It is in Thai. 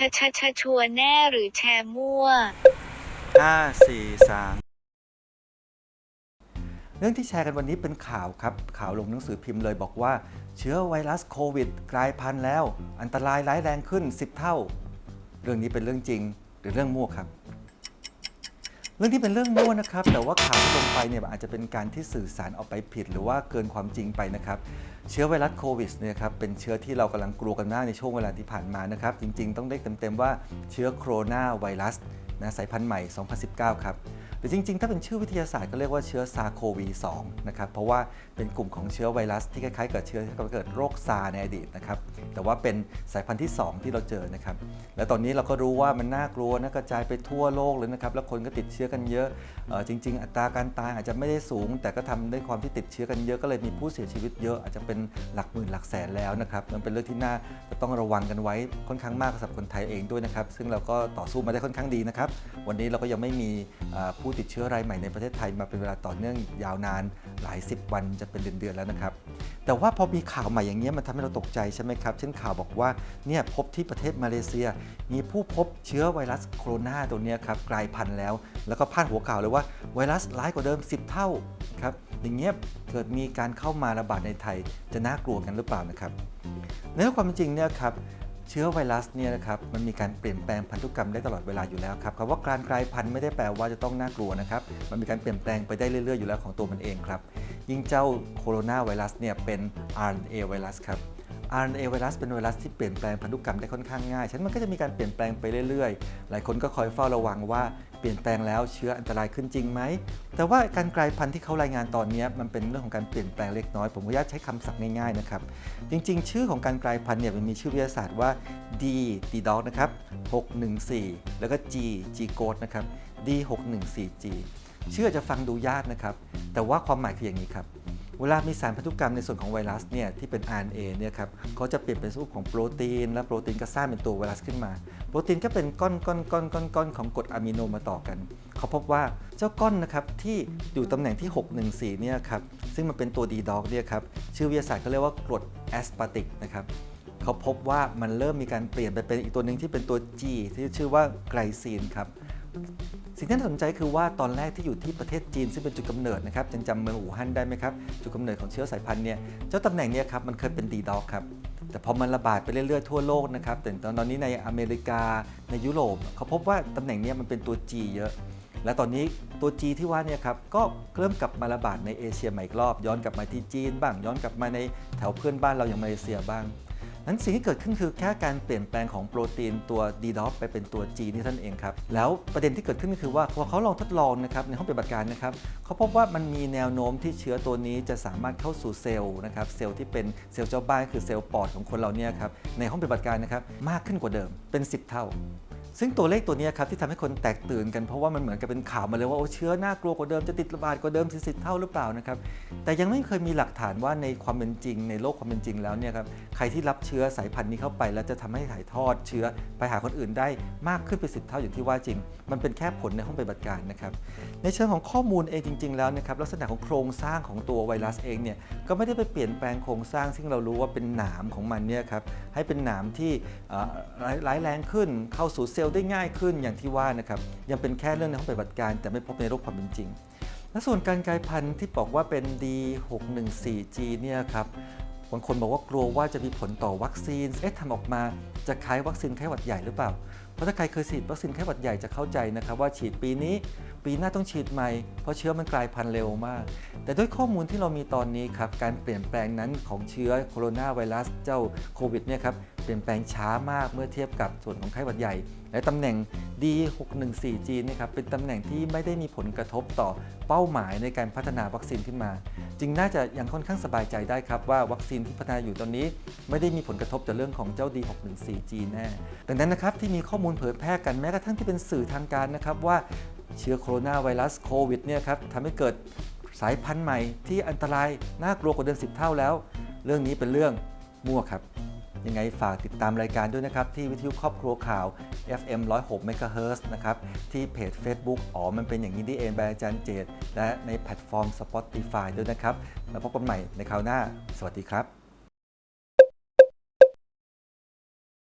ชะชะชะชัวร์แน่หรือแชร์มั่ว ห้าสี่สามเรื่องที่แชร์กันวันนี้เป็นข่าวครับ ข่าวลงหนังสือพิมพ์เลยบอกว่า เชื้อไวรัสโควิด กลายพันธุ์แล้ว อันตรายร้ายแรงขึ้น 10 เท่า เรื่องนี้เป็นเรื่องจริงหรือเรื่องมั่วครับ เรื่องที่เป็นเรื่องมั่วนะครับ แต่ว่าข่าวที่ลงไปเนี่ยอาจจะเป็นการที่สื่อสารออกไปผิด หรือว่าเกินความจริงไปนะครับ เชื้อไวรัสโควิดเนี่ยครับเป็นเชื้อที่เรากำลังกลัวกันมากในช่วงเวลาที่ผ่านมานะครับ จริง ๆ ต้องเรียกเต็มๆว่าเชื้อโคโรนาไวรัสนะสายพันธุ์ใหม่ 2019 ครับ หรือจริง ๆ ถ้าเป็นชื่อวิทยาศาสตร์ก็เรียกว่าเชื้อซาโควี2นะครับ เพราะว่าเป็นกลุ่มของเชื้อไวรัสที่คล้ายๆกับเชื้อที่เกิดโรคซาร์ในอดีตนะครับ แต่ว่าเป็นสายพันธุ์ที่ 2 ที่เราเจอนะครับ และตอนนี้เราก็รู้ว่ามันน่ากลัวนะกระจายไปทั่วโลกเลยนะครับ แล้วคนก็ติดเชื้อกันเยอะออจริง ๆ อัตราการตายอาจจะไม่ได้สูง แต่ก็ทำด้วยความที่ติดเชื้อกันเยอะก็เลยมีผู้เสียชีวิตเยอะอาจจะเป็นหลักหมื่นหลักแสนแล้วนะครับ มันเป็นเรื่องที่น่าจะต้องระวังกันไว้ค่อนข้างมากสำหรับคนไทยเองด้วยนะครับ ซึ่งเราก็ต่อสู้มาได้ค่อนข้างดีนะครับ วันนี้เราก็ยังไม่มีเอ่อผู้ติดเชื้อรายใหม่ในประเทศไทยมาเป็นเวลาต่อเนื่องยาวนานหลายสิบวันจะเป็นเดือนๆแล้วนะครับ แต่ว่าพอมีข่าวใหม่อย่างเงี้มันทำให้เราตกใจใช่ไหมครับ เช่นข่าวบอกว่าเนี่ยพบที่ประเทศมาเลเซีย มีผู้พบเชื้อไวรัสโคโรนาตัวนี้ครับกลายพันธุ์แล้ว แล้วก็พาดหัวข่าวเลยว่าไวรัสร้ายกว่าเดิม 10 เท่าครับอย่างเงี้ยเกิดมีการเข้ามาระบาดในไทยจะน่ากลัวกันหรือเปล่านะครับในความเป็นจริงเนี่ยครับ เชื้อไวรัสเนี่ยนะครับมันมีการเปลี่ยนแปลงพันธุกรรมได้ตลอดเวลาอยู่แล้วครับคำว่าการกลายพันธุ์ไม่ได้แปลว่าจะต้องน่ากลัวนะครับมันมีการเปลี่ยนแปลงไปได้เรื่อยๆอยู่แล้วของตัวมันเองครับยิ่งเจ้าโคโรนาไวรัสเนี่ยเป็น RNA ไวรัสครับ RNA ไวรัสเป็นไวรัสที่เปลี่ยนแปลงพันธุกรรมได้ค่อนข้างง่าย ฉะนั้นมันก็จะมีการเปลี่ยนแปลงไปเรื่อยๆ หลายคนก็คอยเฝ้าระวังว่า เปลี่ยนแปลงแล้วเชื้ออันตรายขึ้นจริงไหม แต่ว่าการกลายพันธุ์ที่เขารายงานตอนนี้มันเป็นเรื่องของการเปลี่ยนแปลงเล็กน้อย ผมขออนุญาตใช้คำศัพท์ง่ายๆนะครับ จริง ๆ ชื่อของการกลายพันธุ์เนี่ยมันมีชื่อวิทยาศาสตร์ว่า D D dog นะครับ614 แล้วก็ G G goat นะครับ D 614 G ชื่ออาจจะฟังดูยากนะครับ แต่ว่าความหมายคืออย่างนี้ครับ เวลามีสารพันธุกรรมในส่วนของไวรัสเนี่ยที่เป็น RNA เนี่ยครับเขาจะเปลี่ยนเป็นรูปของโปรตีน และโปรตีนก็สร้างเป็นตัวไวรัสขึ้นมา โปรตีนก็เป็นก้อนก้อนก้อนก้อนก้อนของกรดอะมิโนมาต่อกัน เขาพบว่าเจ้าก้อนนะครับที่อยู่ตำแหน่งที่ 614เนี่ยครับซึ่งมันเป็นตัวดีด็อกเนี่ยครับชื่อวิทยาศาสตร์เขาเรียกว่ากรดแอสปาติกนะครับเขาพบว่ามันเริ่มมีการเปลี่ยนไปเป็นอีกตัวหนึ่งที่เป็นตัว G ที่ชื่อว่าไกลซีนครับ สิ่งที่น่าสนใจคือว่าตอนแรกที่อยู่ที่ประเทศจีนซึ่งเป็นจุดกำเนิดนะครับยังจำเมืองอู่ฮั่นได้ไหมครับ จุดกำเนิดของเชื้อสายพันธุ์เนี่ยเจ้าตำแหน่งเนี้ครับมันเคยเป็นดีดอกครับแต่พอมันระบาดไปเรื่อยๆทั่วโลกนะครับแต่ตอนนี้ในอเมริกาในยุโรปเขาพบว่าตำแหน่งเนี้มันเป็นตัว G เยอะ และตอนนี้ตัว G ที่ว่าเนี่ยครับก็เริ่มกลับมาระบาดในเอเชียใหม่อีกรอบ ย้อนกลับมาที่จีนบ้าง ย้อนกลับมาในแถวเพื่อนบ้านเราอย่างมาเลเซียบ้าง นั้นสิ่งที่เกิดขึ้นคือแค่การเปลี่ยนแปลงของโปรตีนตัว d d o p ไปเป็นตัว G นี่ท่านเองครับ แล้วประเด็นที่เกิดขึ้นก็คือว่าพอเขาลองทดลองนะครับในห้องปฏิบัติการนะครับเขาพบว่ามันมีแนวโน้มที่เชื้อตัวนี้จะสามารถเข้าสู่เซลล์นะครับเซลล์ที่เป็นเซลล์เจ้าบ้านคือเซลล์ปอดของคนเราเนี่ยครับในห้องปฏิบัติการนะครับมากขึ้นกว่าเดิมเป็น 10 เท่า ซึ่งตัวเลขตัวนี้ครับที่ทำให้คนแตกตื่นกันเพราะว่ามันเหมือนกับเป็นข่าวมาเลยว่าโอ้เชื้อน่ากลัวกว่าเดิมจะติดระบาดกว่าเดิมสิสิเท่าหรือเปล่านะครับแต่ยังไม่เคยมีหลักฐานว่าในความเป็นจริง ในโลกความเป็นจริงแล้วเนี่ยครับใครที่รับเชื้อสายพันธุ์นี้เข้าไป แล้วจะทำให้ถ่ายทอดเชื้อไปหาคนอื่นได้มากขึ้นเป็นสิเท่าอย่างที่ว่าจริง มันเป็นแค่ผลในห้องปฏิบัติการนะครับในเชิงของข้อมูลเองจริง ๆ แล้วนะครับลักษณะของโครงสร้างของตัวไวรัสเองเนี่ยก็ไม่ได้ไปเปลี่ยนแปลงโครงสร้าง ซึ่งเรารู้ว่าเป็นหนามของมันเนี่ยครับให้เป็นหนามที่ร้ายแรงขึ้นเข้าสู่เซลลได้ง่ายขึ้นอย่างที่ว่านะครับยังเป็นแค่เรื่องในห้องปฏิบัติการ แต่ไม่พบในโลกความเป็นจริง และส่วนการกลายพันธุ์ที่บอกว่าเป็น D614G เนี่ยครับบางคนบอกว่ากลัวว่าจะมีผลต่อวัคซีน เอ๊ะทำออกมาจะคล้ายวัคซีนไข้หวัดใหญ่หรือเปล่า เพราะถ้าใครเคยฉีดวัคซีนไข้หวัดใหญ่จะเข้าใจนะครับว่าฉีดปีนี้ ปีหน้าต้องฉีดใหม่ เพราะเชื้อมันกลายพันธุ์เร็วมาก แต่ด้วยข้อมูลที่เรามีตอนนี้ครับ การเปลี่ยนแปลงนั้นของเชื้อโคโรนาไวรัสเจ้าโควิดเนี่ยครับเปลี่ยนแปลงช้ามากเมื่อเทียบกับส่วนของไข้หวัดใหญ่ และตำแหน่ง D614G นี่ครับเป็นตำแหน่งที่ไม่ได้มีผลกระทบต่อเป้าหมายในการพัฒนาวัคซีนขึ้นมา จึงน่าจะยังค่อนข้างสบายใจได้ครับว่าวัคซีนที่พัฒนาอยู่ตอนนี้ ไม่ได้มีผลกระทบต่อเรื่องของเจ้า D614G แน่ดังนั้นนะครับที่มีข้อมูลเผยแพร่กันแม้กระทั่งที่เป็นสื่อทางการนะครับว่า เชื้อโคโรนาไวรัสโควิดเนี่ยครับทำให้เกิดสายพันธุ์ใหม่ที่อันตรายน่ากลัวกว่าเดิม10 เท่าแล้ว เรื่องนี้เป็นเรื่องมั่วครับ ยังไงฝากติดตามรายการด้วยนะครับ ที่วิทยุครอบครัวข่าว FM 106 MHz นะครับ ที่เพจ Facebook อ๋อ มันเป็นอย่างนี้นี่เองบายอาจารย์เจตและในแพลตฟอร์ม Spotify ด้วยนะครับ แล้วพบกันใหม่ในคราวหน้า สวัสดีครับ